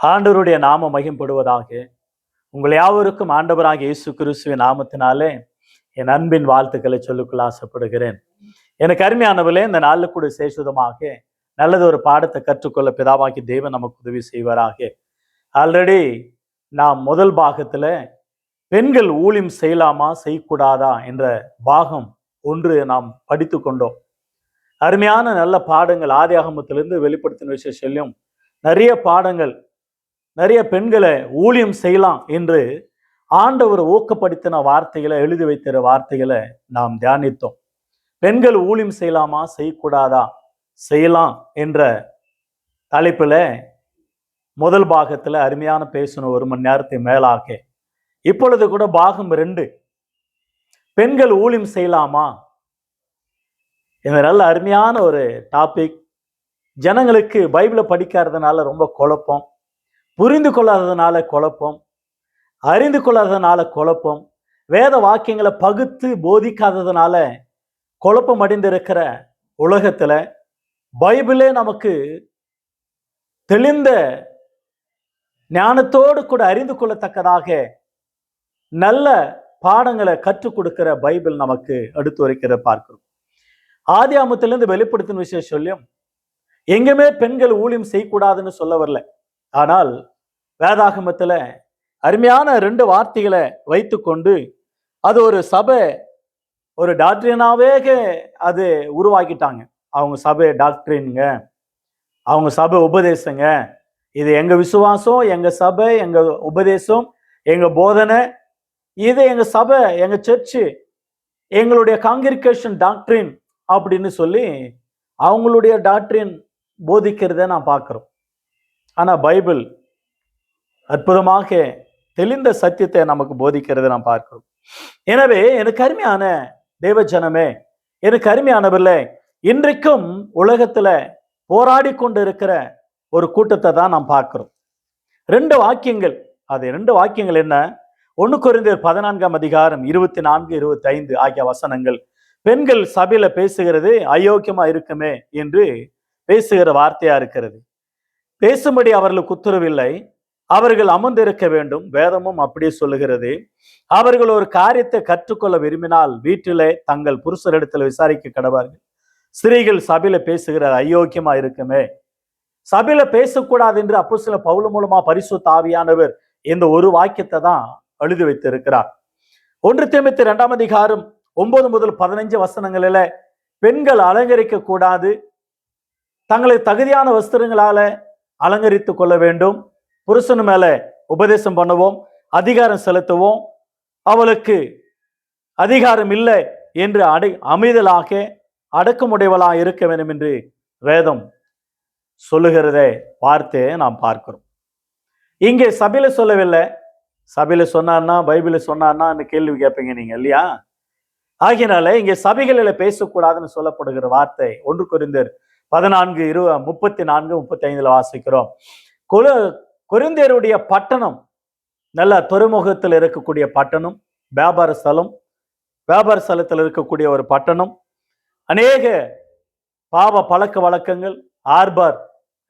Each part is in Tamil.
ஆண்டவருடைய நாம மகிம்படுவதாக. உங்கள் யாவருக்கும் ஆண்டவராக இயேசு கிறிஸ்துவின் நாமத்தினாலே என் அன்பின் வாழ்த்துக்களை சொல்லிக்கொள்ள ஆசைப்படுகிறேன். எனக்கு அருமையானவர்களே இந்த நாளில் கூட சேஷுதமாக நல்லது ஒரு பாடத்தை கற்றுக்கொள்ள பிதாவாக்கி தெய்வம் நமக்கு உதவி செய்வாராக. ஆல்ரெடி நாம் முதல் பாகத்தில் பெண்கள் ஊழியம் செய்யலாமா செய்யக்கூடாதா என்ற பாகம் ஒன்று நாம் படித்து கொண்டோம். அருமையான நல்ல பாடங்கள் ஆதியாகமத்திலிருந்து வெளிப்படுத்தின விஷயம் சொல்லியும் நிறைய பாடங்கள் நிறைய பெண்களை ஊழியம் செய்யலாம் என்று ஆண்டவர் ஊக்கப்படுத்தின வார்த்தைகளை எழுதி வைத்திருக்கிற வார்த்தைகளை நாம் தியானித்தோம். பெண்கள் ஊழியம் செய்யலாமா செய்யக்கூடாதா? செய்யலாம் என்ற தலைப்பில் முதல் பாகத்தில் அருமையான பேசணும் ஒரு மணி நேரத்தை மேலாக இப்பொழுது கூட பாகம் ரெண்டு. பெண்கள் ஊழியம் செய்யலாமா? இந்த நல்ல அருமையான ஒரு டாபிக் ஜனங்களுக்கு பைபிளை படிக்காததுனால ரொம்ப குழப்பம். புரிந்து கொள்ளாததுனால குழப்பம் அறிந்து கொள்ளாததுனால குழப்பம் வேத வாக்கியங்களை பகுத்து போதிக்காததுனால குழப்பம் அடைந்திருக்கிற உலகத்துல பைபிளே நமக்கு தெளிந்த ஞானத்தோடு கூட அறிந்து கொள்ளத்தக்கதாக நல்ல பாடங்களை கற்றுக் கொடுக்கிற பைபிள் நமக்கு எடுத்து வைக்கிற பார்க்கிறோம். ஆதியாமத்திலிருந்து வெளிப்படுத்தின விஷயம் சொல்லியும் எங்குமே பெண்கள் ஊழியம் செய்யக்கூடாதுன்னு சொல்ல வரல. ஆனால் வேதாகமத்தில் அருமையான ரெண்டு வார்த்தைகளை வைத்துக்கொண்டு அது ஒரு சபை ஒரு டாக்டரினாவே அது உருவாக்கிட்டாங்க. அவங்க சபை டாக்டரின்ங்க. அவங்க சபை உபதேசங்க. இது எங்கள் விசுவாசம் எங்கள் சபை எங்கள் உபதேசம் எங்கள் போதனை இது எங்கள் சபை எங்கள் சர்ச்சு எங்களுடைய காங்கிரிகேஷன் டாக்டரின் அப்படின்னு சொல்லி அவங்களுடைய டாக்டரின் போதிக்கிறத நான் பார்க்குறோம். ஆனால் பைபிள் அற்புதமாக தெளிந்த சத்தியத்தை நமக்கு போதிக்கிறது நான் பார்க்கிறோம். எனவே எனக்கு அருமையான தேவஜனமே எனக்கு அருமையானவர்களே இன்றைக்கும் உலகத்துல போராடி கொண்டு இருக்கிற ஒரு கூட்டத்தை தான் நாம் பார்க்கிறோம். ரெண்டு வாக்கியங்கள் அது ரெண்டு வாக்கியங்கள் என்ன? ஒன்று குறைந்தர் பதினான்காம் அதிகாரம் இருபத்தி நான்கு இருபத்தி ஐந்து ஆகிய வசனங்கள். பெண்கள் சபையில பேசுகிறது அயோக்கியமா இருக்குமே என்று பேசுகிற வார்த்தையா இருக்கிறது. பேசும்படி அவர்களுக்கு உத்தரவில்லை. அவர்கள் அமர்ந்திருக்க வேண்டும். வேதமும் அப்படியே சொல்லுகிறது. அவர்கள் ஒரு காரியத்தை கற்றுக்கொள்ள விரும்பினால் வீட்டிலே தங்கள் புருஷரிடத்தில் விசாரிக்க கடவார்கள். ஸ்திரீகள் சபையில பேசுகிறார் அயோக்கியமா இருக்குமே? சபையில பேசக்கூடாது என்று அப்போ சில பவுல மூலமா பரிசு தாவியானவர் இந்த ஒரு வாக்கியத்தை தான் எழுதி வைத்திருக்கிறார். ஒன்று தேமித்து இரண்டாம் அதிகாரம் ஒன்பது முதல் பதினஞ்சு வசனங்களில பெண்கள் அலங்கரிக்க கூடாது தங்களை தகுதியான வஸ்திரங்களால அலங்கரித்து கொள்ள வேண்டும். புருஷன் மேலே உபதேசம் பண்ணுவோம். அதிகாரம் செலுத்துவோம். அவளுக்கு அதிகாரம் இல்லை என்று அடை அமைதலாக அடக்கமுடையவளாக இருக்க வேண்டும் என்று வேதம் சொல்லுகிறதே வார்த்தையை நாம் பார்க்கிறோம். இங்கே சபையில சொல்லவில்லை. சபையில சொன்னார்னா பைபிள சொன்னார்னா கேள்வி கேட்பீங்க நீங்க இல்லையா? ஆகினால இங்கே சபைகளில் பேசக்கூடாதுன்னு சொல்லப்படுகிற வார்த்தை ஒன்று குறிந்தர் பதினான்கு இரு முப்பத்தி நான்கு முப்பத்தி ஐந்துல வாசிக்கிறோம். கொலு கொருந்தியருடைய பட்டணம் நல்ல துறைமுகத்தில் இருக்கக்கூடிய பட்டணம் வியாபார ஸ்தலம் வியாபார ஸ்தலத்தில் இருக்கக்கூடிய ஒரு பட்டணம் அநேக பாவ பழக்க வழக்கங்கள் ஆர்பார்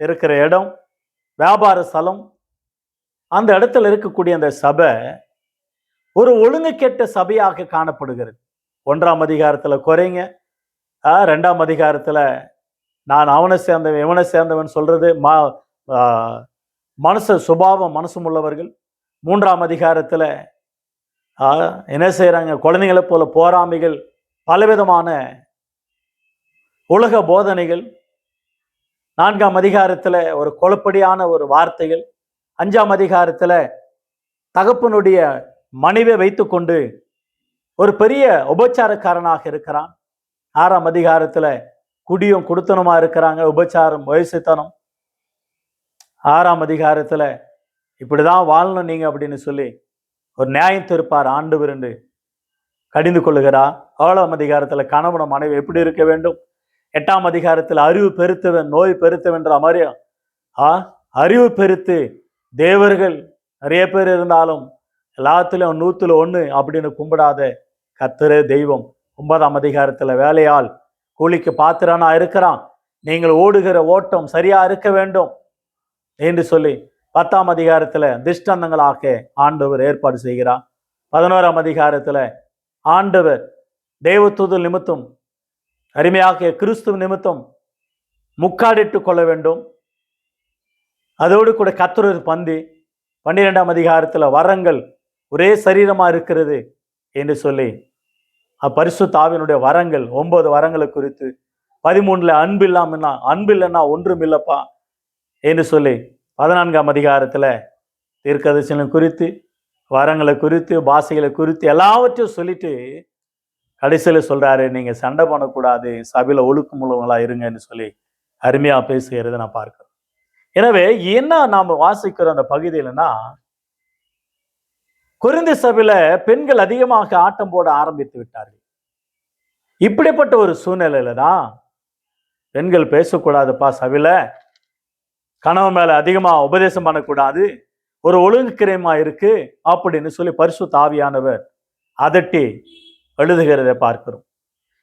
இருக்கிற இடம் வியாபார ஸ்தலம் அந்த இடத்துல இருக்கக்கூடிய அந்த சபை ஒரு ஒழுங்கு கெட்ட சபையாக காணப்படுகிறது. ஒன்றாம் அதிகாரத்தில் குறைங்க ரெண்டாம் அதிகாரத்தில் நான் அவனை சேர்ந்தவன் இவனை சேர்ந்தவன் சொல்றது மா மனசு சுபாவம் மனசும் உள்ளவர்கள். மூன்றாம் அதிகாரத்தில் என்ன செய்கிறாங்க குழந்தைகளை போல போராமைகள் பலவிதமான உலக போதனைகள். நான்காம் அதிகாரத்தில் ஒரு குழப்படியான ஒரு வார்த்தைகள். அஞ்சாம் அதிகாரத்தில் தகப்பனுடைய மனைவை வைத்துக்கொண்டு ஒரு பெரிய உபச்சாரக்காரனாக இருக்கிறான். ஆறாம் அதிகாரத்தில் குடியும் குடுத்தனமா இருக்கிறாங்க. உபச்சாரம் வயசுத்தனம். ஆறாம் அதிகாரத்தில் இப்படிதான் வாழணும் நீங்க அப்படின்னு சொல்லி ஒரு நியாயம் திருப்பார் ஆண்டு விருண்டு. கடிந்து கொள்ளுகிறா. ஏழாம் அதிகாரத்தில் கணவன மனைவி எப்படி இருக்க வேண்டும்? எட்டாம் அதிகாரத்தில் அறிவு பெருத்தவன் நோய் பெருத்தவன்ற மாதிரி. ஆ அறிவு பெருத்து தேவர்கள் நிறைய பேர் இருந்தாலும் எல்லாத்துலேயும் நூற்றுல ஒன்று அப்படின்னு கும்பிடாத கர்த்தரே தெய்வம். ஒன்பதாம் அதிகாரத்தில் வேலையால் கூலிக்கு பாத்திரனா இருக்கிறான். நீங்கள் ஓடுகிற ஓட்டம் சரியா இருக்க வேண்டும் என்று சொல்லி பத்தாம் அதிகாரத்துல திஷ்டந்தங்களாக ஆண்டவர் ஏற்பாடு செய்கிறார். பதினோராம் அதிகாரத்துல ஆண்டவர் தேவதூதல் நிமித்தம் அருமையாக கிறிஸ்துவ நிமித்தம் முக்காடிட்டு கொள்ள வேண்டும். அதோடு கூட கத்துறது பந்தி பன்னிரெண்டாம் அதிகாரத்தில் வரங்கள் ஒரே சரீரமாக இருக்கிறது என்று சொல்லி பரிசு தாவினுடைய வரங்கள் ஒன்பது வரங்களை குறித்து பதிமூணுல அன்பு இல்லாமன்னா அன்பு இல்லைன்னா ஒன்றும் இல்லைப்பா என்று சொல்லி பதினான்காம் அதிகாரத்தில் தீர்க்கதரிசனம் குறித்து வரங்களை குறித்து பாஷைகளை குறித்து எல்லாவற்றையும் சொல்லிட்டு கடைசியில் சொல்றாரு நீங்க சண்டை பண்ணக்கூடாது சபையில ஒழுக்கமுள்ளவங்களா இருங்கன்னு சொல்லி அருமையாக பேசுகிறத நான் பார்க்குறேன். எனவே என்ன நாம வாசிக்கிற அந்த பகுதியிலனா குறைந்த சபையில பெண்கள் அதிகமாக ஆட்டம் போட ஆரம்பித்து விட்டார்கள். இப்படிப்பட்ட ஒரு சூழ்நிலையில தான் பெண்கள் பேசக்கூடாதுப்பா சபையில. கணவன் மேல அதிகமாக உபதேசம் பண்ணக்கூடாது. ஒரு ஒழுங்குக்கிரயமா இருக்கு அப்படின்னு சொல்லி பரிசு தாவியானவர் அதட்டி எழுதுகிறத பார்க்கிறோம்.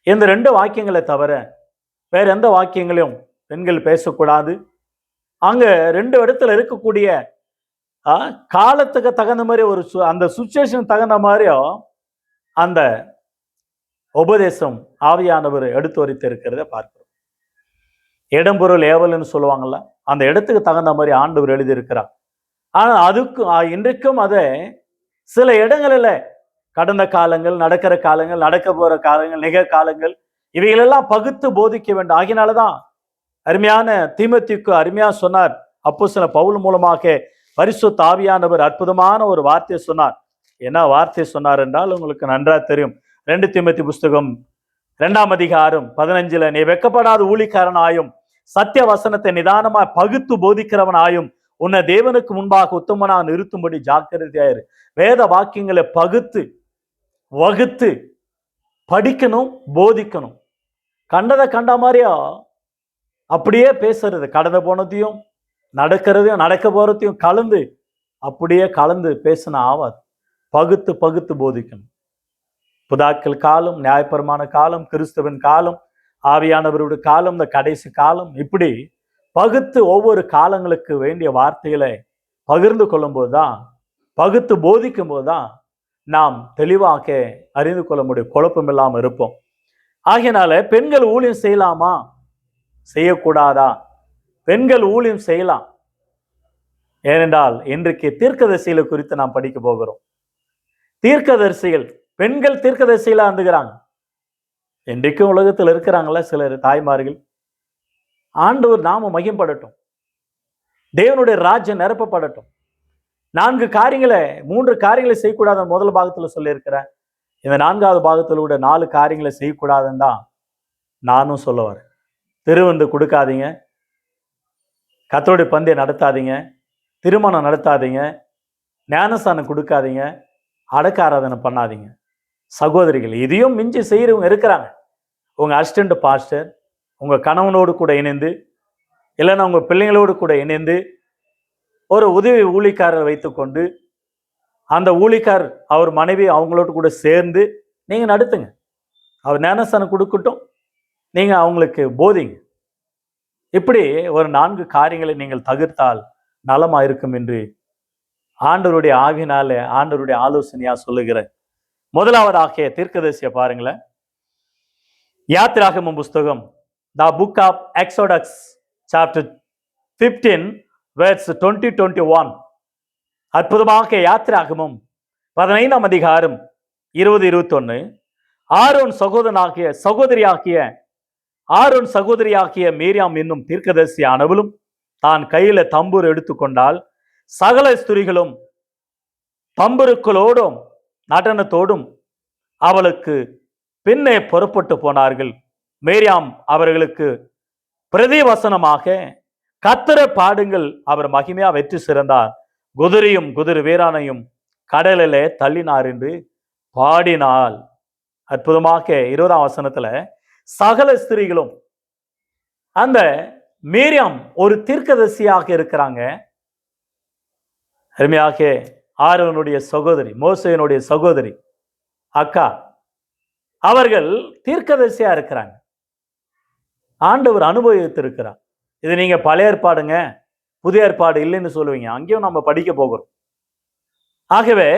இந்த ரெண்டு வாக்கியங்களை தவிர வேற எந்த வாக்கியங்களையும் பெண்கள் பேசக்கூடாது. அங்க ரெண்டு இடத்துல இருக்கக்கூடிய காலத்துக்கு தகுந்த மாதிரி ஒரு சு- அந்த சுச்சுவேஷன் தகுந்த மாதிரியும் அந்த உபதேசம் ஆவியானவர் எடுத்து வரித்து இருக்கிறத பார்க்கிறோம். இடம்பொருள் ஏவல்னு சொல்லுவாங்கல்ல அந்த இடத்துக்கு தகுந்த மாதிரி ஆண்டவர் எழுதியிருக்கிறார். ஆனா அதுக்கும் இன்றைக்கும் அதை சில இடங்களில் கடந்த காலங்கள் நடக்கிற காலங்கள் நடக்க போகிற காலங்கள் நிகழ்காலங்கள் இவைகளெல்லாம் பகுத்து போதிக்க வேண்டும். ஆகினால தான் அருமையான தீமத்திக்கு அருமையா சொன்னார் அப்போ சில பவுல் மூலமாக பரிசு தாவியானவர் அற்புதமான ஒரு வார்த்தையை சொன்னார். என்ன வார்த்தை சொன்னார் என்றால் உங்களுக்கு நன்றா தெரியும். ரெண்டு திமுத்தி புஸ்தகம் இரண்டாம் அதிகாரம் பதினஞ்சுல நீ வெக்கப்படாத ஊழிக்காரனாயும் சத்திய வசனத்தை நிதானமா பகுத்து போதிக்கிறவனாயும் உன்னை தேவனுக்கு முன்பாக உத்தமனா நிறுத்தும்படி ஜாக்கிரதையாயிரு. வேத வாக்கியங்களை பகுத்து வகுத்து படிக்கணும் போதிக்கணும். கண்டதை கண்ட மாதிரியா? அப்படியே பேசுறது. கடந்த போனதையும் நடக்கிறதையும் நடக்க போகிறதையும் கலந்து அப்படியே கலந்து பேசினா ஆகாது பகுத்து பகுத்து போதிக்கணும். புதாக்கள் காலம் நியாயபரமான காலம் கிறிஸ்துவின் காலம் ஆவியானவருடைய காலம் இந்த கடைசி காலம் இப்படி பகுத்து ஒவ்வொரு காலங்களுக்கு வேண்டிய வார்த்தைகளை பகிர்ந்து கொள்ளும்போது தான் பகுத்து போதிக்கும் போது தான் நாம் தெளிவாக அறிந்து கொள்ள முடியும். குழப்பம் இல்லாமல் இருப்போம். ஆகையினால பெண்கள் ஊழியம் செய்யலாமா? செய்யக்கூடாதா? பெண்கள் ஊழியம் செய்யலாம். ஏனென்றால் இன்றைக்கு தீர்க்கதரிசிகளை குறித்து நாம் படிக்க போகிறோம். தீர்க்கதரிசிகள் பெண்கள் தீர்க்கதரிசிகளா இருந்துக்கிறாங்க. இன்றைக்கும் உலகத்தில் இருக்கிறாங்களா சிலர் தாய்மார்கள். ஆண்டவர் நாம மகிம்படட்டும். தேவனுடைய ராஜ்யம் நிரப்பப்படட்டும். நான்கு காரியங்களை மூன்று காரியங்களை செய்யக்கூடாத முதல் பாகத்தில் சொல்லியிருக்கிறேன் இந்த நான்காவது பாகத்தில் கூட நாலு காரியங்களை செய்யக்கூடாதுன்னு தான் நானும் சொல்ல வரேன். திருவந்து கொடுக்காதீங்க. கத்தருடைய பந்தயம் நடத்தாதீங்க திருமணம் நடத்தாதீங்க ஞானஸ்தானம் கொடுக்காதீங்க அடக்க ஆராதனை பண்ணாதீங்க. சகோதரிகள் இதையும் மிஞ்சி செய்கிறவங்க இருக்கிறாங்க. உங்கள் அசிஸ்டண்ட் பாஸ்டர் உங்கள் கணவனோடு கூட இணைந்து இல்லைன்னா உங்கள் பிள்ளைங்களோடு கூட இணைந்து ஒரு உதவி ஊழிக்காரரை வைத்துக்கொண்டு அந்த ஊழிக்கார் அவர் மனைவி அவங்களோட கூட சேர்ந்து நீங்கள் நடத்துங்க. அவர் ஞானஸ்தானம் கொடுக்கட்டும். நீங்கள் அவங்களுக்கு போதிங்க. இப்படி ஒரு நான்கு காரியங்களை நீங்கள் தவிர்த்தால் நலமா இருக்கும் என்று ஆண்டவருடைய ஆவினால ஆண்டவருடைய ஆலோசனையா சொல்லுகிறேன் முதலாவதாக தீர்க்கதரிசிய பாருங்களேன். யாத்திராகம புஸ்தகம் the book of Exodus chapter fifteen words twenty twenty one அற்புதமாக யாத்திராகமும் பதினைந்தாம் அதிகாரம் இருபது இருபத்தொன்னு. ஆரோன் சகோதரனாகிய சகோதரியாகிய ஆரோன் சகோதரியாகிய மீரியாம் என்னும் தீர்க்கதரிசி அனவலும் தான் கையில தம்பூர் எடுத்துக்கொண்டால் சகல ஸ்துரிகளும் தம்புருக்களோடும் நடனத்தோடும் அவளுக்கு பின்னே புறப்பட்டு போனார்கள். மேரியாம் அவர்களுக்கு பிரதிவசனமாக கத்திர பாடுங்கள் அவர் மகிமையா வெற்றி சிறந்தார். குதிரையும் குதிரை வீரானையும் கடலிலே தள்ளினார் என்று பாடினாள். அற்புதமாக இருபதாம் வசனத்துல சகல ஸ்திரீகளும் அந்த மீரியாம் ஒரு தீர்க்கதரிசியாக இருக்கிறாங்க. அருமையாக ஆரோனுடைய சகோதரி மோசையனுடைய சகோதரி அக்கா அவர்கள் தீர்க்கதரிசியா இருக்கிறாங்க. ஆண்டவர் அனுபவித்திருக்கிறார். இது நீங்க பழைய ஏற்பாடுங்க புதிய ஏற்பாடு இல்லைன்னு சொல்லுவீங்க. அங்கேயும் நம்ம படிக்க போகிறோம். ஆகவே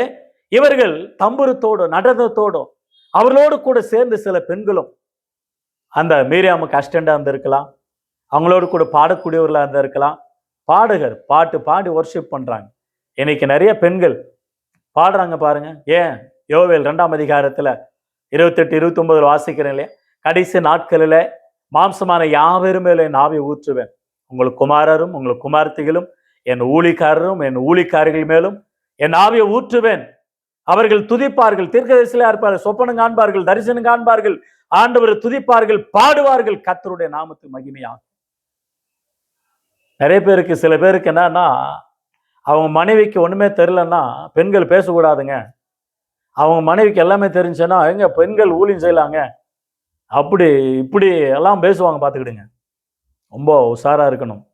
இவர்கள் தம்புரத்தோடும் நடனத்தோடும் அவர்களோடு கூட சேர்ந்து சில பெண்களும் அந்த மீரியாமுக்கு அஸ்டண்டாக இருந்திருக்கலாம். அவங்களோடு கூட பாடக்கூடியவர்களாக இருந்திருக்கலாம். பாடகர் பாட்டு பாடி ஒர்ஷிப் பண்ணுறாங்க இன்னைக்கு நிறைய பெண்கள் பாடுறாங்க பாருங்க. ஏன்? யோவேல் ரெண்டாம் அதிகாரத்தில் இருபத்தெட்டு இருபத்தொம்பதில் வாசிக்கிறேன் இல்லையா? கடைசி நாட்களில் மாம்சமான யாவரும் என் ஆவி ஊற்றுவேன். உங்களுக்கு குமாரரும் உங்களுக்கு குமார்த்திகளும் என் ஊழிக்காரரும் என் ஊழிக்காரிகள் மேலும் என் ஆவியை ஊற்றுவேன். அவர்கள் துதிப்பார்கள் தீர்க்கதரிசியா இருப்பார்கள் சொப்பனம் காண்பார்கள் தரிசனம் காண்பார்கள். ஆண்டவரை துதிப்பார்கள் பாடுவார்கள் கத்தருடைய நாமத்து மகிமையாகும். நிறைய பேருக்கு சில பேருக்கு என்னன்னா அவங்க மனைவிக்கு ஒண்ணுமே தெரிலன்னா பெண்கள் பேசக்கூடாதுங்க. அவங்க மனைவிக்கு எல்லாமே தெரிஞ்சுன்னா எங்க பெண்கள் ஊழியம் செய்யலாங்க? அப்படி இப்படி எல்லாம் பேசுவாங்க பார்த்துக்கிடுங்க. ரொம்ப உஷாரா இருக்கணும்.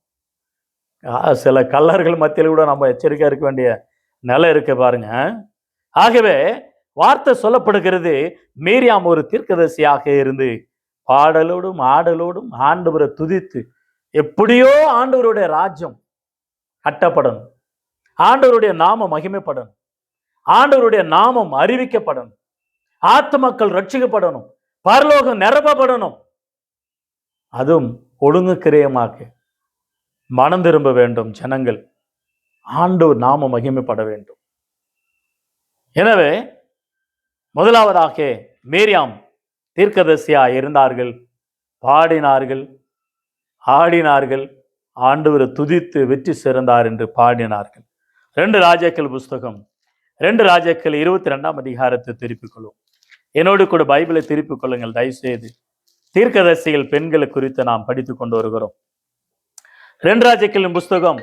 ஆ, சில கல்லர்கள் மத்தியில் கூட நம்ம எச்சரிக்கையாக இருக்க வேண்டிய நிலை இருக்கு பாருங்க. ஆகவே வார்த்தை சொல்லப்படுகிறது மீரியாம் ஒரு தீர்க்கதரிசியாக இருந்து பாடலோடும் ஆடலோடும் ஆண்டவரை துதித்து எப்படியோ ஆண்டவருடைய ராஜ்யம் கட்டப்படணும். ஆண்டவருடைய நாமம் மகிமைப்படணும். ஆண்டவருடைய நாமம் அறிவிக்கப்படணும். ஆத்துமக்கள் ரட்சிக்கப்படணும். பரலோகம் நிரப்பப்படணும். அதுவும் ஒழுங்கு கிரயமாக மனம் திரும்ப வேண்டும் ஜனங்கள். ஆண்டவர் நாம மகிமைப்பட வேண்டும். எனவே முதலாவதாக மேரியாம் தீர்க்கதரிசியா இருந்தார்கள். பாடினார்கள். ஆடினார்கள். ஆண்டவரை துதித்து வெற்றி சிறந்தார் என்று பாடினார்கள். ரெண்டு ராஜாக்கள் புஸ்தகம். ரெண்டு ராஜாக்கள் இருபத்தி ரெண்டாம் அதிகாரத்தை திருப்பிக் கொள்ளும் என்னோடு கூட பைபிளை திருப்பிக் கொள்ளுங்கள். தயவுசெய்து தீர்க்கதரிசிகள் பெண்களை குறித்து நாம் படித்து கொண்டு வருகிறோம். ரெண்டு ராஜாக்களின் புஸ்தகம்.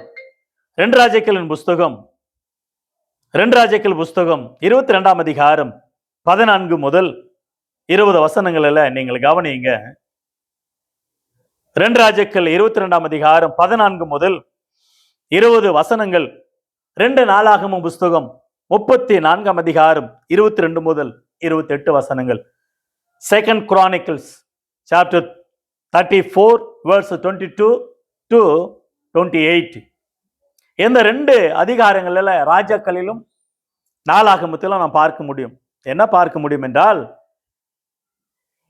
ரெண்டு ராஜாக்களின் புஸ்தகம். ரெண்டு ராஜாக்கள் புஸ்தகம். இருபத்தி ரெண்டாம் அதிகாரம். பதினான்கு முதல் இருபது வசனங்களில் நீங்கள் கவனிங்க ரெண்டு ராஜாக்கள் இருபத்தி ரெண்டாம் அதிகாரம் பதினான்கு முதல் இருபது வசனங்கள் ரெண்டு நாளாகமும் புஸ்தகம் முப்பத்தி நான்காம் அதிகாரம் இருபத்தி ரெண்டு முதல் இருபத்தி எட்டு வசனங்கள். Second Chronicles chapter thirty four verse twenty two to twenty eight இந்த ரெண்டு அதிகாரங்களில் ராஜாக்களிலும் நாளாகமத்திலும் நாம் பார்க்க முடியும். என்ன பார்க்க முடியும் என்றால்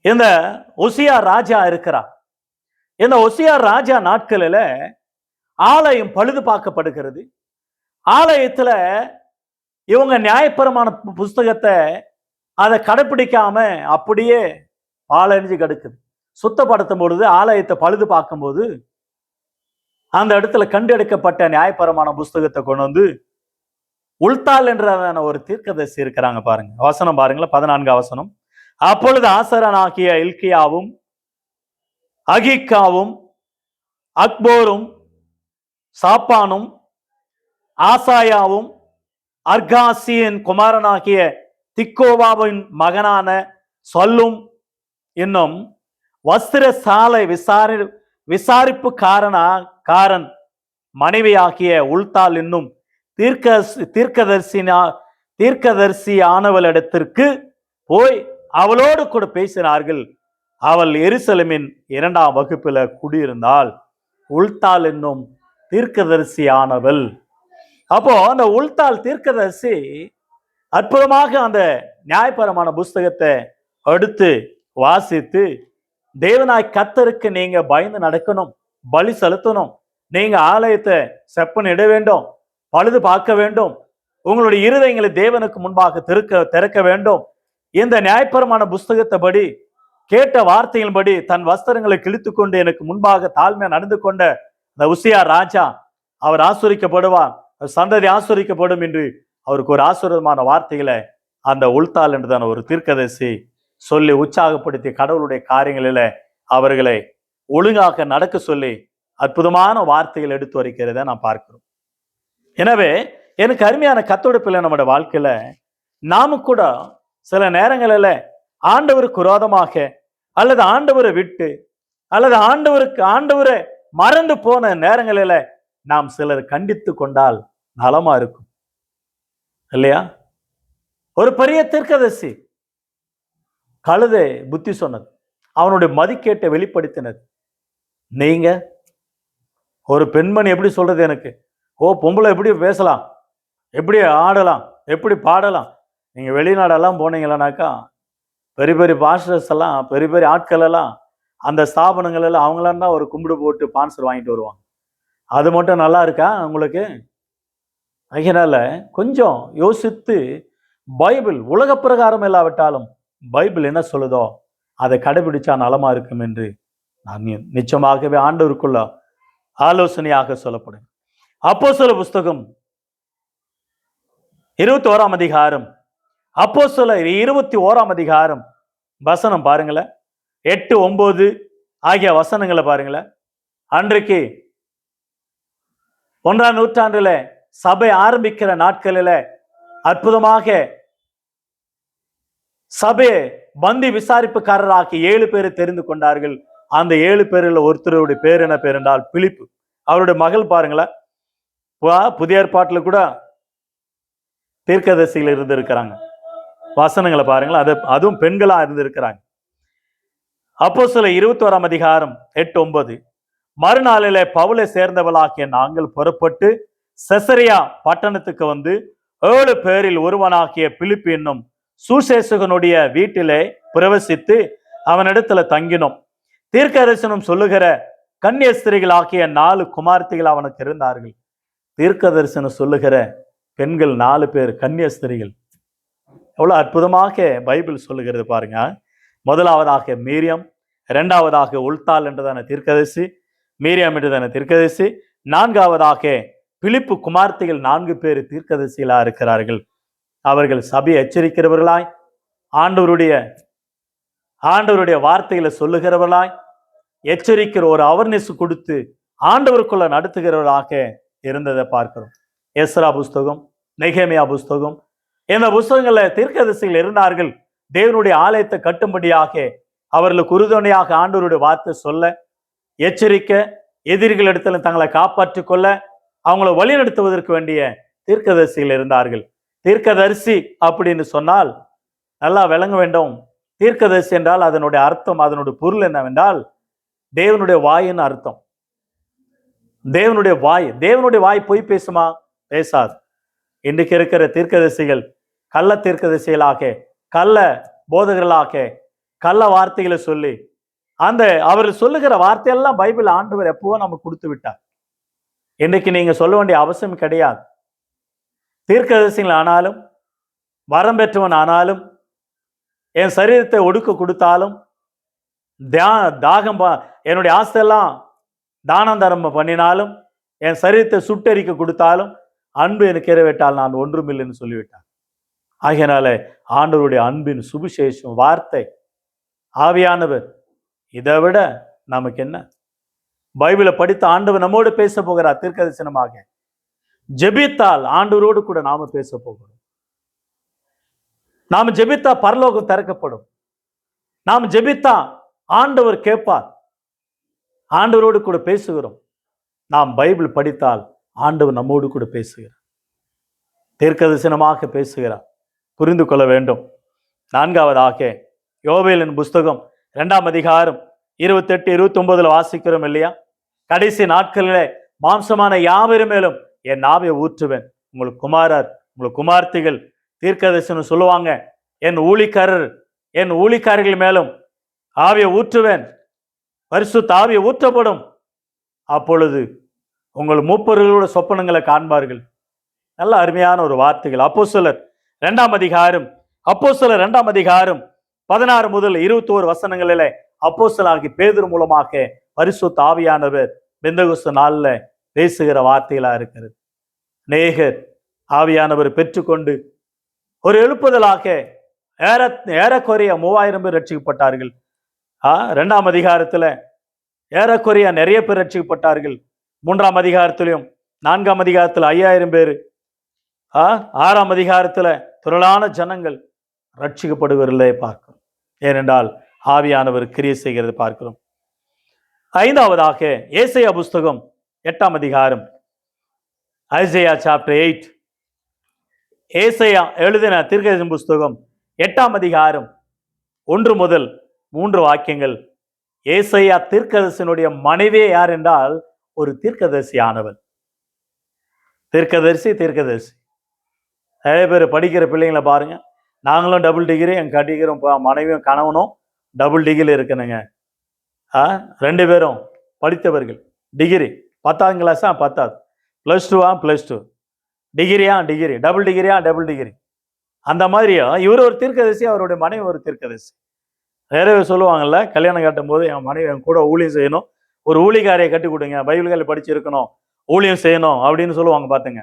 இந்த ஒசியா ராஜா இருக்கிறார் இந்த ஒசியா ராஜா நாட்களில் ஆலயம் பழுது பார்க்கப்படுகிறது ஆலயத்துல இவங்க நியாயப்பரமான புஸ்தகத்தை அதை கடைப்பிடிக்காம அப்படியே பாலறிஞ்சு கிடக்குது. சுத்தப்படுத்தும் பொழுது ஆலயத்தை பழுது பார்க்கும்போது அந்த இடத்துல கண்டெடுக்கப்பட்ட நியாயபரமான புஸ்தகத்தை கொண்டு வந்து உள்தால் என்றதான ஒரு தீர்க்கதரிசி இருக்கிறாங்க பாருங்க. வசனம் பாருங்களேன் பதினான்கு வசனம் அப்பொழுது ஆசரனாகிய இல்கியாவும் அகிக்காவும் அக்போரும் சாப்பானும் ஆசாயாவும் அர்காசியின் குமாரனாகிய திக்கோவாவின் மகனான சொல்லும் என்னும் வஸ்திர சாலை விசாரி விசாரிப்பு காரணா காரன் மனைவியாகிய உள்தால் என்னும் தீர்க்க தீர்க்கதரிசினா தீர்க்கதரிசி ஆனவளிடத்திற்கு போய் அவளோடு கூட பேசினார்கள். அவள் எருசலமின் இரண்டாம் வகுப்பில் குடியிருந்தாள். உள்தாள் என்னும் தீர்க்கதரிசி ஆனவள் அப்போ அந்த உள்தாள் தீர்க்கதரிசி அற்புதமாக அந்த நியாயபரமான புஸ்தகத்தை அடுத்து வாசித்து தேவனாய் கத்தருக்கு நீங்க பயந்து நடக்கணும் பலி செலுத்தணும். நீங்க ஆலயத்தை செப்பனிட வேண்டும். பழுது பார்க்க வேண்டும். உங்களுடைய இருதயங்களை தேவனுக்கு முன்பாக திறக்க திறக்க வேண்டும். இந்த நியாயப்பரமான புஸ்தகத்தை படி கேட்ட வார்த்தையின்படி தன் வஸ்திரங்களை கிழித்து கொண்டு எனக்கு முன்பாக தாழ்மையா நடந்து கொண்ட இந்த உசியா ராஜா அவர் ஆசுரிக்கப்படுவார் சந்ததி ஆசுரிக்கப்படும் என்று அவருக்கு ஒரு ஆசீர்வாதமான வார்த்தைகளை அந்த உள்தாள் என்றுதான ஒரு தீர்க்கதரிசி சொல்லி உற்சாகப்படுத்தி கடவுளுடைய காரியங்களில அவர்களை ஒழுங்காக நடக்க சொல்லி அற்புதமான வார்த்தைகள் எடுத்து வரைக்கிறத நான் பார்க்கிறோம். எனவே எனக்கு அருமையான கத்தோட பிள்ளை வாழ்க்கையில் வாழ்க்கையில நாம கூட சில நேரங்களில் ஆண்டவருக்கு விரோதமாக அல்லது ஆண்டவரை விட்டு அல்லது ஆண்டவருக்கு ஆண்டவரை மறந்து போன நேரங்களில் நாம் சிலர் கண்டித்து கொண்டால் நலமா இருக்கும். இல்லையா? ஒரு பெரிய தீர்க்கதரிசி கழுதை புத்தி சொன்னது. அவனுடைய மதிக்கேட்டை வெளிப்படுத்தினது. நீங்க ஒரு பெண்மணி எப்படி சொல்றது எனக்கு? ஓ பொம்பளை எப்படி பேசலாம்? எப்படி ஆடலாம்? எப்படி பாடலாம்? நீங்கள் வெளிநாடெல்லாம் போனீங்களானாக்கா பெரிய பெரிய பாஸ்டர்ஸ் எல்லாம் பெரிய பெரிய ஆட்கள் எல்லாம் அந்த ஸ்தாபனங்கள் எல்லாம் அவங்களாம் தான் ஒரு கும்பிடு போட்டு பான்சர் வாங்கிட்டு வருவாங்க. அது மட்டும் நல்லா இருக்கா உங்களுக்கு? அதனால கொஞ்சம் யோசித்து பைபிள் உலக பிரகாரம் இல்லாவிட்டாலும் பைபிள் என்ன சொல்லுதோ அதை கடைபிடிச்சா நலமா இருக்கும் என்று நான் நிச்சயமாகவே ஆண்டவருக்குள்ள ஆலோசனையாக சொல்லப்படும் அப்போ புஸ்தகம் இருபத்தி ஓராம் அதிகாரம். அப்போ இருபத்தி ஓராம் அதிகாரம். வசனம் பாருங்களேன். எட்டு ஒன்பது ஆகிய வசனங்களை பாருங்களேன். அன்றைக்கு ஒன்றாம் நூற்றாண்டுல சபை ஆரம்பிக்கிற நாட்களில அற்புதமாக சபையை பந்தி விசாரிப்புக்காரராக்கி ஏழு பேரை தெரிந்து கொண்டார்கள். அந்த ஏழு பேரில் ஒருத்தருடைய பேர் என்ன பேர் என்றால் பிலிப்பு. அவருடைய மகள் பாருங்களேன். புதிய ஏற்பாட்டில் கூட தீர்க்கதரிசிகள் இருந்திருக்கிறாங்க. வசனங்களை பாருங்களேன். அது அதுவும் பெண்களா இருந்திருக்கிறாங்க. அப்போ சில இருபத்தோராம் அதிகாரம் எட்டு ஒன்பது. மறுநாளிலே பவுலை சேர்ந்தவளாகிய நாங்கள் புறப்பட்டு செசரியா பட்டணத்துக்கு வந்து ஏழு பேரில் ஒருவனாகிய பிலிப்பு என்னும் சூசேசகனுடைய வீட்டிலே பிரவசித்து அவனிடத்துல தங்கினோம். தீர்க்கரசனும் சொல்லுகிற கன்னிய நாலு குமார்த்திகள் அவனுக்கு இருந்தார்கள். தீர்க்க தரிசனம் சொல்லுகிற பெண்கள் நாலு பேர் கன்னியஸ்திரிகள். எவ்வளோ அற்புதமாக பைபிள் சொல்லுகிறது பாருங்க. முதலாவதாக மீரியம் இரண்டாவதாக உல்தால் என்றதான தீர்க்கதரிசி மீரியம் என்றதான தீர்க்கதரிசி நான்காவதாக பிலிப்பு குமார்த்திகள் நான்கு பேர் தீர்க்கதரிசிகளாக இருக்கிறார்கள். அவர்கள் சபையை எச்சரிக்கிறவர்களாய் ஆண்டவருடைய ஆண்டவருடைய வார்த்தைகளை சொல்லுகிறவர்களாய் எச்சரிக்கிற ஒரு அவர்னஸ் கொடுத்து ஆண்டவருக்குள்ள நடத்துகிறவர்களாக இருந்ததை பார்க்கிறோம். எஸ்ரா புஸ்தகம் நெகேமியா புஸ்தகம் இந்த புஸ்தகங்களில் தீர்க்கதரிசிகள் இருந்தார்கள். தேவனுடைய ஆலயத்தை கட்டும்படியாக அவர்களுக்கு உறுதுணையாக ஆண்டவருடைய வார்த்தை சொல்ல எச்சரிக்க எதிரிகள் இடத்துல தங்களை காப்பாற்றி கொள்ள அவங்கள வழிநடத்துவதற்கு வேண்டிய தீர்க்கதரிசிகள் இருந்தார்கள். தீர்க்கதரிசி அப்படின்னு சொன்னால் நல்லா விளங்க வேண்டும். தீர்க்கதரிசி என்றால் அதனுடைய அர்த்தம் அதனுடைய பொருள் என்னவென்றால் தேவனுடைய வாயின்னு அர்த்தம். தேவனுடைய வாய் தேவனுடைய வாய் பொய் பேசுமா? பேசாது. இன்றைக்கு இருக்கிற தீர்க்கதரிசிகள் கள்ள தீர்க்கதரிசிகளாக கள்ள போதகர்களாக கள்ள வார்த்தைகளை சொல்லி அந்த அவர் சொல்லுகிற வார்த்தையெல்லாம் பைபிள் ஆண்டவர் எப்பவோ நம்ம கொடுத்து விட்டார். இன்னைக்கு நீங்க சொல்ல வேண்டிய அவசியம் கிடையாது. தீர்க்கதரிசிகள் ஆனாலும் வரம் பெற்றவன் ஆனாலும் என் சரீரத்தை ஒடுக்க கொடுத்தாலும் தியா தாகம் பா- என்னுடைய ஆசையெல்லாம் தானம் தர்மம் பண்ணினாலும் என் சரீரத்தை சுட்டெரிக்க கொடுத்தாலும் அன்பு எனக்கு நிறைவேற்றால் நான் ஒன்றுமில்லைன்னு சொல்லிவிட்டார். ஆகையினால ஆண்டவருடைய அன்பின் சுவிசேஷம் வார்த்தை. ஆவியானவர் இதை விட நமக்கு என்ன? பைபிளை படித்த ஆண்டவர் நம்மோடு பேச போகிறார் தீர்க்கதரிசனமாக. ஜெபித்தால் ஆண்டவரோடு கூட நாம பேச போகிறோம். நாம் ஜெபித்தா பரலோகம் திறக்கப்படும். நாம் ஜெபித்தா ஆண்டவர் கேட்பார். ஆண்டவரோடு கூட பேசுகிறோம். நாம் பைபிள் படித்தால் ஆண்டவர் நம்மோடு கூட பேசுகிறார். தீர்க்கதரிசனமாக பேசுகிறார். புரிந்து கொள்ள வேண்டும். நான்காவதாக யோவேலின் புஸ்தகம் ரெண்டாம் அதிகாரம் இருபத்தெட்டு இருபத்தி ஒன்பதுல வாசிக்கிறோம் இல்லையா? கடைசி நாட்களிலே மாம்சமான யாவரும் மேலும் என் நாவை ஊற்றுவேன். உங்களுக்கு குமாரர் உங்களுக்கு குமார்த்திகள் தீர்க்கதரிசனம் சொல்லுவாங்க. என் ஊழிக்காரர் என் ஊழிக்காரர்கள் மேலும் ஆவியை ஊற்றுவேன். பரிசு ஆவியை ஊற்றப்படும். அப்பொழுது உங்கள் மூப்பர்களோட சொப்பனங்களை காண்பார்கள். நல்ல அருமையான ஒரு வார்த்தைகள். அப்போ சிலர் ரெண்டாம் அதிகாரம் அப்போ சிலர் ரெண்டாம் அதிகாரம் பதினாறு முதல் இருபத்தோரு அப்போ சிலாகி பேதர் மூலமாக பரிசு தாவியானவர் பெந்தகுசு நாளில் பேசுகிற வார்த்தைகளாக இருக்கிறது. நேகர் ஆவியானவர் பெற்றுக்கொண்டு ஒரு எழுப்புதலாக ஏற ஏறக்குறைய மூவாயிரம் பேர் ரட்சிக்கப்பட்டார்கள் ரெண்டாம் அதிகாரத்தில் ஏறக்குறைய நிறைய பேர் ரட்சிக்கப்பட்டார்கள். மூன்றாம் அதிகாரத்திலையும் நான்காம் அதிகாரத்தில் ஐயாயிரம் பேர். ஆ ஆறாம் அதிகாரத்தில் திரளான ஜனங்கள் ரட்சிக்கப்படுவதில்லை பார்க்கிறோம். ஏனென்றால் ஆவியானவர் கிரியை செய்கிறது பார்க்கிறோம். ஐந்தாவதாக ஏசையா புஸ்தகம் எட்டாம் அதிகாரம் ஐசையா சாப்டர் எயிட் ஏசையா எழுதின தீர்க்கதரிசன புஸ்தகம் எட்டாம் அதிகாரம் ஒன்று முதல் மூன்று வாக்கியங்கள். ஏசையா தீர்க்கதரிசனுடைய மனைவியே யார் என்றால் ஒரு தீர்க்கதரிசி ஆனவள் தீர்க்கதரிசி தீர்க்கதரிசி. நிறைய பேர் படிக்கிற பிள்ளைங்களை பாருங்க. நாங்களும் டபுள் டிகிரி என் கட்டிக்கிறோம் மனைவியும் கணவனும் டபுள் டிகிரி இருக்கணுங்க. ஆ ரெண்டு பேரும் படித்தவர்கள். டிகிரி பத்தாம் கிளாஸா பத்தாது. ப்ளஸ் டூவா ப்ளஸ் டூ டிகிரியா டிகிரி டபுள் டிகிரியா டபுள் டிகிரி அந்த மாதிரியா? இவர் ஒரு தீர்க்கதரிசி அவருடைய மனைவி ஒரு தீர்க்கதரிசி. நிறைய சொல்லுவாங்கல்ல கல்யாணம் கட்டும் போது என் மனைவி என் கூட ஊழியம் செய்யணும். ஒரு ஊழிகாரியை கட்டி கொடுங்க பைபிள்களை படிச்சிருக்கணும் ஊழியம் செய்யணும் அப்படின்னு சொல்லுவாங்க பார்த்துங்க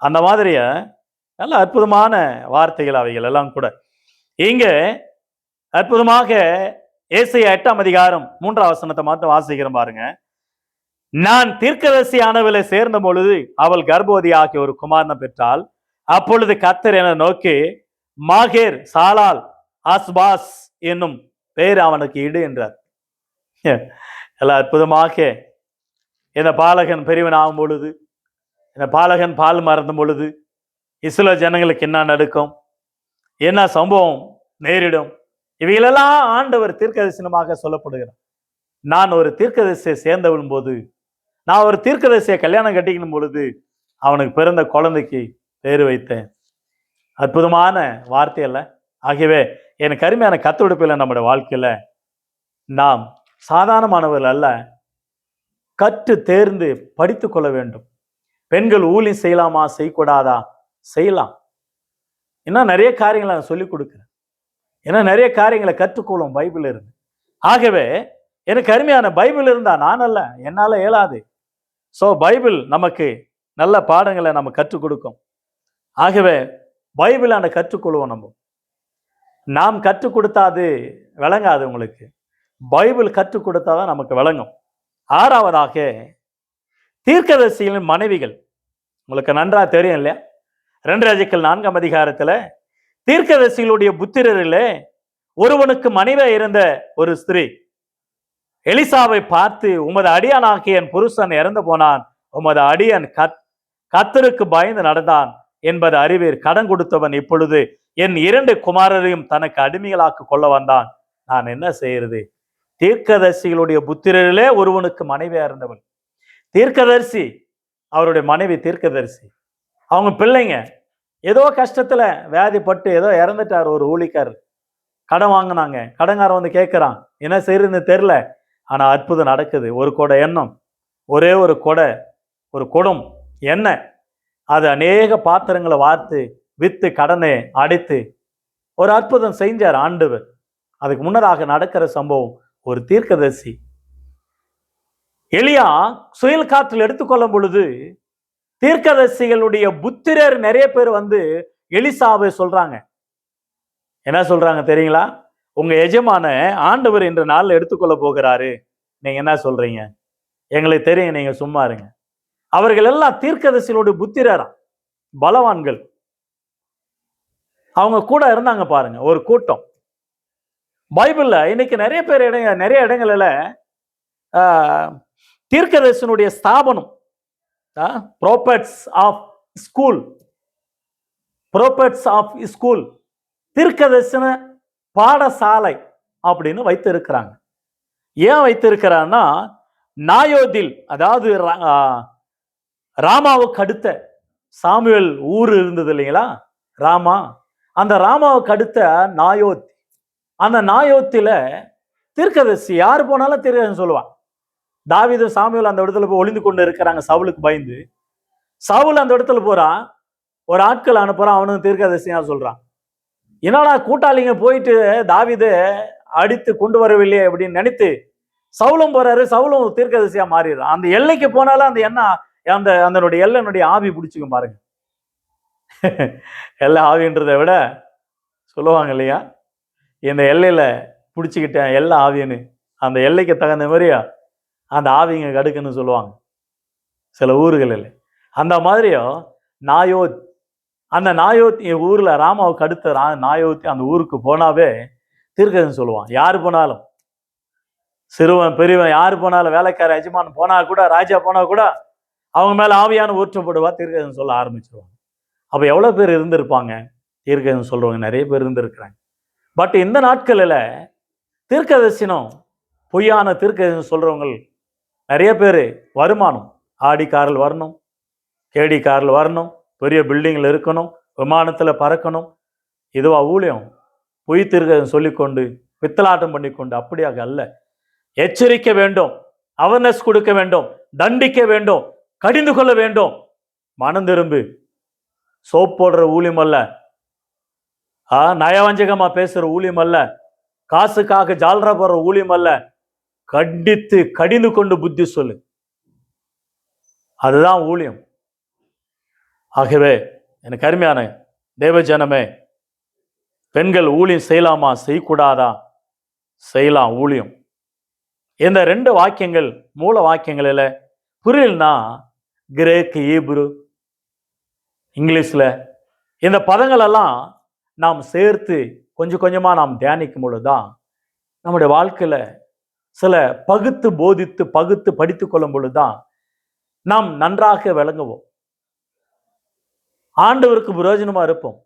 அந்த மாதிரிய நல்ல அற்புதமான வார்த்தைகள் அவைகள் எல்லாம் கூட. இங்கே அற்புதமாக ஏசையா எட்டாம் அதிகாரம் மூன்றாம் வசனத்தை மாத்த வாசிக்கிறேன் பாருங்க. நான் தீர்க்கதரிசி ஆனவளை சேர்ந்த பொழுது அவள் கர்ப்பவதி ஆகிய ஒரு குமாரனை பெற்றால் அப்பொழுது கத்தர் என நோக்கி மாகேர் சாலால் ஆஸ்பாஸ் என்னும் பெயர் அவனுக்கு இடு என்றார். எல்லாம் அற்புதமாக இந்த பாலகன் பெரியவன் ஆகும் பொழுது இந்த பாலகன் பால் மறந்தும் பொழுது இஸ்ரோ ஜனங்களுக்கு என்ன நடக்கும் என்ன சம்பவம் நேரிடும் இவைகளெல்லாம் ஆண்டவர் தீர்க்கதரிசனமாக சொல்லப்படுகிறார். நான் ஒரு தீர்க்கதரிசியை சேர்ந்தவிடும் போது நான் ஒரு தீர்க்கதரிசியை கல்யாணம் கட்டிக்கணும் பொழுது அவனுக்கு பிறந்த குழந்தைக்கு பேர் வைத்தேன். அற்புதமான வார்த்தை அல்ல. ஆகவே எனக்கு அருமையான கத்துடுப்பில் நம்முடைய வாழ்க்கையில் நாம் சாதாரணமானவர்கள் அல்ல கற்று தேர்ந்து படித்து கொள்ள வேண்டும். பெண்கள் ஊழியம் செய்யலாமா செய்யக்கூடாதா? செய்யலாம். இன்னும் நிறைய காரியங்களை நான் சொல்லிக் கொடுக்குறேன். ஏன்னா நிறைய காரியங்களை கற்றுக்கொள்ளும் பைபிள் இருந்து ஆகவே எனக்கு அருமையான பைபிள் இருந்தா நான் அல்ல என்னால் இயலாது. ஸோ பைபிள் நமக்கு நல்ல பாடங்களை நம்ம கற்றுக் கொடுக்கும். ஆகவே பைபிளான கற்றுக்கொள்வோம் நம்ம. நாம் கற்றுக் கொடுத்தாது விளங்காது உங்களுக்கு. பைபிள் கற்றுக் கொடுத்தா தான் நமக்கு விளங்கும். ஆறாவதாக தீர்க்கதரிசிகளின் மனைவிகள். உங்களுக்கு நன்றாக தெரியும் இல்லையா? ரெண்டு ரஜிக்கல் நான்காம் அதிகாரத்தில் தீர்க்கதரிசிகளுடைய புத்திரரிலே ஒருவனுக்கு மனைவியாக இருந்த ஒரு ஸ்திரீ எலிசாவை பார்த்து உமது அடியானாகிய என் புருஷன் இறந்து போனான். உமது அடியன் கத் கத்தருக்கு பயந்து நடந்தான். என்பது அறிவீர். கடன் கொடுத்தவன் இப்பொழுது என் இரண்டு குமாரரையும் தனக்கு அடிமைகளாக்க கொள்ள வந்தான். நான் என்ன செய்யறது? தீர்க்கதரிசிகளுடைய புத்திரரிலே ஒருவனுக்கு மனைவியா இருந்தவன். தீர்க்கதரிசி அவருடைய மனைவி தீர்க்கதரிசி. அவங்க பிள்ளைங்க. ஏதோ கஷ்டத்துல வியாதிப்பட்டு ஏதோ இறந்துட்டார் ஒரு ஊழிக்காரர் கடன் வாங்கினாங்க. கடன்காரன் வந்து கேட்குறான் என்ன செய்யறதுன்னு தெரில ஆனா அற்புதம் நடக்குது. ஒரு கொடை எண்ணம். ஒரே ஒரு கொடை. ஒரு குடம். எண்ணெய். அது அநேக பாத்திரங்களை வார்த்து வித்து கடனை அடைத்து ஒரு அற்புதம் செஞ்சார் ஆண்டவர். அதுக்கு முன்னதாக நடக்கிற சம்பவம் ஒரு தீர்க்கதரிசி. எலியா சுயல் காற்றில் எடுத்துக்கொள்ளும் பொழுது தீர்க்கதரிசிகளுடைய புத்திரர் நிறைய பேர் வந்து எலிசாவை சொல்றாங்க. என்ன சொல்றாங்க தெரியுங்களா? உங்க எஜமான ஆண்டவர் இன்று நாளில் எடுத்துக்கொள்ள போகிறாரு. நீங்க என்ன சொல்றீங்க? எங்களுக்கு தெரியும் நீங்க சும்மா இருங்க. அவர்கள் எல்லாம் தீர்க்கதரிசிகளுடைய புத்திரரா? பலவான்கள். அவங்க கூட இருந்தாங்க பாருங்க ஒரு கூட்டம். பைபிள்ல இன்னைக்கு நிறைய பேர் இடங்க நிறைய இடங்கள்ல தீர்க்கதரிசனுடைய ஸ்தாபனம் prophets of school prophets of school தீர்க்கதரிசன பாடசாலை அப்படின்னு வைத்திருக்கிறாங்க. ஏன் வைத்திருக்கிறான்னா நாயோதில் அதாவது ரா- ராமாவுக்கு அடுத்த சாமுவேல் ஊர் இருந்தது இல்லைங்களா? ராமா. அந்த ராமாவுக்கு அடுத்த நாயோத் அந்த நாயோத்தில தீர்க்கதரிசி யார் போனாலும் தீர்க்கதரிசி சொல்லுவான். தாவீது சாமுவேல் அந்த இடத்துல போய் ஒளிந்து கொண்டு இருக்கிறாங்க சவுலுக்கு பயந்து. சவுல் அந்த இடத்துல போறான் ஒரு ஆட்கள் அனுப்புறான் அவனும் தீர்க்கதரிசியா சொல்றான். என்னடா கூட்டாளிங்க போயிட்டு தாவிதை அடித்து கொண்டு வரவில்லையே அப்படின்னு நினைத்து சவுலும் போறாரு சவுலும் தீர்க்கதரிசியா மாறிடுறான். அந்த எல்லைக்கு போனாலும் அந்த என்ன அந்த அதனுடைய எல்லைனுடைய ஆவி பிடிச்சிக்கும் பாருங்க. எல்லை ஆவின்றதை விட சொல்லுவாங்க இல்லையா? இந்த எல்லையில் பிடிச்சிக்கிட்டேன் எல்லை ஆவின்னு. அந்த எல்லைக்கு தகுந்த மாதிரியா? அந்த ஆவிங்க கடுக்குன்னு சொல்லுவாங்க. சில ஊர்களில். அந்த மாதிரியும் நாயோத். அந்த நாயோத் என் ராமாவுக்கு அடுத்த ரா நாயோத்தி அந்த ஊருக்கு போனாவே தீர்க்கதன் சொல்லுவான். யார் போனாலும்? சிறுவன் பெரியவன் யார் போனாலும் வேலைக்கார எஜமான் போனால் கூட ராஜா போனால் கூட அவங்க மேலே ஆவியான ஊற்றப்படுவா தீர்க்கதரிசனம் சொல்ல ஆரம்பிச்சிருவாங்க. அப்போ எவ்வளோ பேர் இருந்திருப்பாங்க? தீர்க்கதரிசனம் சொல்கிறவங்க நிறைய பேர் இருந்திருக்கிறாங்க. பட் இந்த நாட்களில் தீர்க்கதரிசனம் பொய்யான தீர்க்கதரிசனம் சொல்கிறவங்க நிறைய பேர் வருமானம். ஆடி காரில் வரணும் கேடி காரில் வரணும் பெரிய பில்டிங்கில் இருக்கணும் விமானத்தில் பறக்கணும். இதுவா ஊழியம். பொய் திருக்க சொல்லிக்கொண்டு பித்தலாட்டம் பண்ணிக்கொண்டு அப்படியாக அல்ல. எச்சரிக்க வேண்டும் அவர்னஸ் கொடுக்க வேண்டும் தண்டிக்க வேண்டும் கடிந்து கொள்ள வேண்டும். மனம் திரும்பு. சோப் போடுற ஊழியம் அல்ல. ஆ நயவஞ்சகமா பேசுற ஊழியம் அல்ல. காசுக்காக ஜால்ரா போடுற ஊழியம் அல்ல. கண்டித்து கடிந்து கொண்டு புத்தி சொல்லு. அதுதான் ஊழியம். ஆகவே எனக்கு அருமையான தேவஜனமே பெண்கள் ஊழியம் செய்யலாமா? செய்யக்கூடாதா? செய்யலாம் ஊழியம். இந்த ரெண்டு வாக்கியங்கள் மூல வாக்கியங்களில் புரியலனா கிரேக் ஈப்ரு இங்கிலீஷில். இந்த பதங்களெல்லாம் நாம் சேர்த்து கொஞ்சம் கொஞ்சமாக நாம் தியானிக்கும் பொழுது தான் நம்முடைய வாழ்க்கையில் சில பகுத்து போதித்து பகுத்து படித்து கொள்ளும் பொழுது தான் நாம் நன்றாக விளங்குவோம். ஆண்டவருக்கு பிரயோஜனமாக இருப்போம்.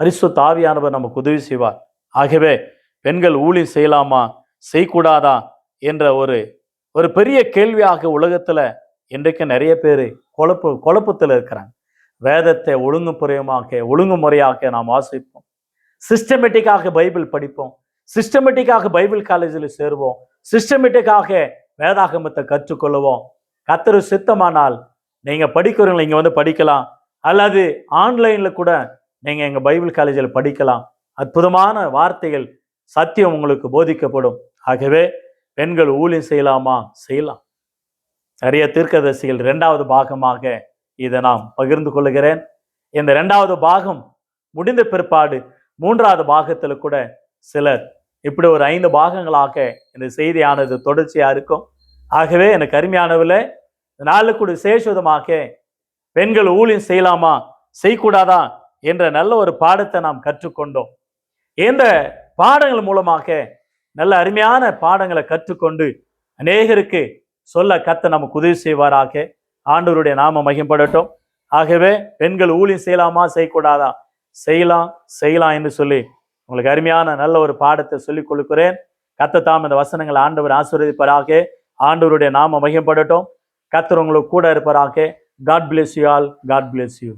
பரிசு தாவியானவர் நமக்கு உதவி செய்வார். ஆகவே பெண்கள் ஊழி செய்யலாமா? செய்யக்கூடாதா? என்ற ஒரு ஒரு பெரிய கேள்வியாக உலகத்தில் இன்றைக்கு நிறைய பேர் குழப்பு குழப்பத்தில் இருக்கிறாங்க. வேதத்தை ஒழுங்குமுறையமாக ஒழுங்குமுறையாக நாம் வாசிப்போம் சிஸ்டமேட்டிக்காக பைபிள் படிப்போம். சிஸ்டமேட்டிக்காக பைபிள் காலேஜில் சேருவோம். சிஸ்டமேட்டிக்காக வேதாகமத்தை கற்றுக்கொள்ளுவோம் கத்தரு சித்தமானால் நீங்கள் படிக்கிறவங்களை இங்கே வந்து படிக்கலாம். அல்லது ஆன்லைனில் கூட நீங்கள் எங்கள் பைபிள் காலேஜில் படிக்கலாம். அற்புதமான வார்த்தைகள் சத்தியம் உங்களுக்கு போதிக்கப்படும். ஆகவே பெண்கள் ஊழியம் செய்யலாமா? செய்யலாம். நிறைய தீர்க்கதரிசிகள் இரண்டாவது பாகமாக இதை நாம் பகிர்ந்து கொள்கிறேன். இந்த இரண்டாவது பாகம் முடிந்த பிற்பாடு மூன்றாவது பாகத்தில் கூட சிலர் இப்படி ஒரு ஐந்து பாகங்களாக இந்த செய்தியானது தொடர்ச்சியாக இருக்கும். ஆகவே எனக்கு அருமையானவில் நாளுக்கு விசேஷமாக பெண்கள் ஊழியம் செய்யலாமா செய்யக்கூடாதா என்ற நல்ல ஒரு பாடத்தை நாம் கற்றுக்கொண்டோம். இந்த பாடங்கள் மூலமாக நல்ல அருமையான பாடங்களை கற்றுக்கொண்டு அநேகருக்கு சொல்ல கத்த நமக்கு உதவி செய்வாராக. ஆண்டவருடைய நாம மகிம்படட்டும். ஆகவே பெண்கள் ஊழியம் செய்யலாமா? செய்யக்கூடாதா? செய்யலாம் செய்யலாம் என்று சொல்லி உங்களுக்கு அருமையான நல்ல ஒரு பாடத்தை சொல்லிக் கொடுக்கிறேன். கத்தத்தாம் இந்த வசனங்களை ஆண்டவர் ஆசீர்வதிப்பாராக. ஆண்டவருடைய நாம மகிம்படட்டும். கத்தர் உங்களுக்கு கூட இருப்பாராக. God bless you all God bless you